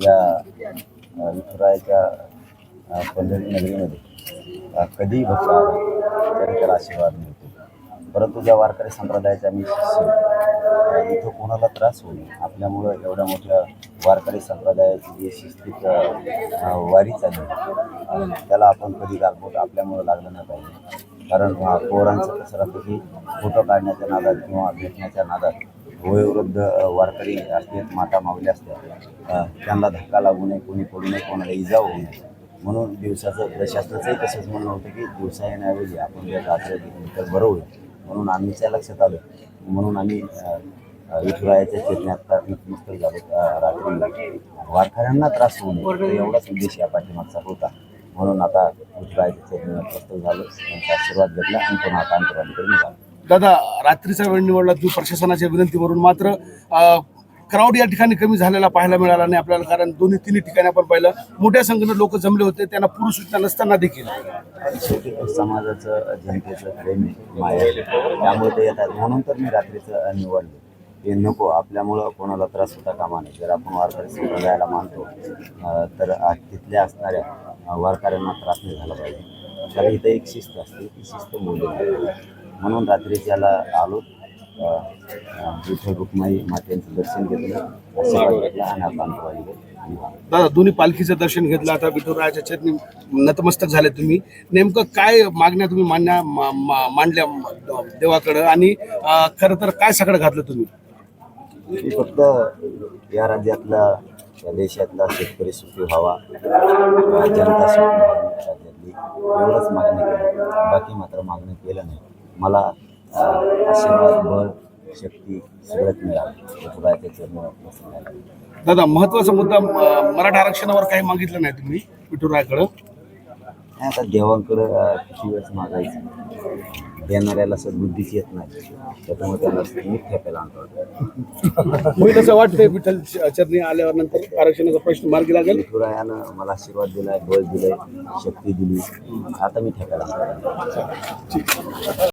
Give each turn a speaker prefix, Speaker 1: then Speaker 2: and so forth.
Speaker 1: या अ, विठुरायाच्या पंढरी नगरीमध्ये कधीही भक्त आला तरी त्याला आशीर्वाद मिळतो. परंतु ज्या वारकरी संप्रदायाचा मी शिष्य इथं कोणाला त्रास होऊ नये. आपल्यामुळं एवढ्या मोठ्या वारकरी संप्रदायाची जी शिस्तीत वारी चालली त्याला आपण कधी गालबोट आपल्यामुळं लागलं नाही पाहिजे. कारण अ, पोरांचं कसं राहतं की फोटो काढण्याच्या नादात किंवा भेटण्याच्या नादात वयोवृद्ध वारकरी असतात माता मावल्या असतात त्यांना धक्का लागू नये कोणी पडू नये कोणाला इजा होऊ नये. म्हणून दिवसाचं प्रशासनाचंही तसंच म्हणणं होतं की दिवसा येण्याऐवजी आपण जर रात्र गेलो तर बरं होईल. म्हणून आम्हीच्या लक्षात आलं. म्हणून आम्ही विठुरायाच्या चेतण्यात झालो रात्री वारकऱ्यांना त्रास होऊ नये. एवढाच उद्देश या पाठीमागचा होता. म्हणून आता विठुरायाच्या चेतण्यात प्रस्तुत झालो. त्यांचा आशीर्वाद घेतला आणि पुन्हा आता अंतराकडे निघालो.
Speaker 2: दादा रात्रीचा वेळ निवडला तू प्रशासनाच्या विनंतीवरून मात्र क्राऊड या ठिकाणी कमी झालेला पाहायला मिळाला नाही आपल्याला कारण दोन्ही तिन्ही ठिकाणी आपण पाहिलं. मोठ्या संख्येनं लोक जमले होते त्यांना पूर्व सूचना नसताना देखील.
Speaker 1: समाजाचं जनतेचं प्रेम आहे, माया त्यामुळे ते येतात. म्हणून तर मी रात्रीचं निवडलं. हे नको आपल्यामुळं कोणाला त्रास होता कामा नाही जर आपण वारकरी संप्रदायाला मानतो तर तिथल्या असणाऱ्या वारकऱ्यांना त्रास नाही झाला पाहिजे. कारण इथं एक शिस्त असते ती शिस्त मोडली म्हणून रात्रीच्याला आलो. अं, अं, विठ्ठल रुक्माई मातेचं दर्शन घेतलं आशीर्वाद घेतला आणि.
Speaker 2: दादा दोन्ही पालखीचं दर्शन घेतलं. आता विठुरायाच्या चरणी नतमस्तक झाले तुम्ही. नेमकं काय मागण्या तुम्ही मांडण्या मा- मा- मांडल्या देवाकडं? आणि अं, खरं तर काय सगळं घातलं तुम्ही?
Speaker 1: फक्त या राज्यातला या देशातला शेतकरी सुखी व्हावा जनता सुखी व्हावी राज्यातली एवढंच मागणी केलं. बाकी मात्र मागणी केलं नाही. मला आशीर्वाद बळ शक्ती सगळंच मिळालं.
Speaker 2: दादा महत्त्वाचा मुद्दा म- मराठा आरक्षणावर काही मागितलं नाही तुम्ही विठुरायाकडं?
Speaker 1: नाही आता देवांकडं किती वेळेस मागायचं? देणाऱ्याला सद्बुद्धीच येत नाही. त्याच्यामुळे त्याला मी ठेकायला आणतो
Speaker 2: होईल असं वाटतंय विठ्ठल चरणी आल्यावर नंतर आरक्षणाचा प्रश्न मार्गी लागेल?
Speaker 1: विठुरायानं मला आशीर्वाद दिलाय बळ दिलाय शक्ती दिली. आता मी ठेकायला आणतो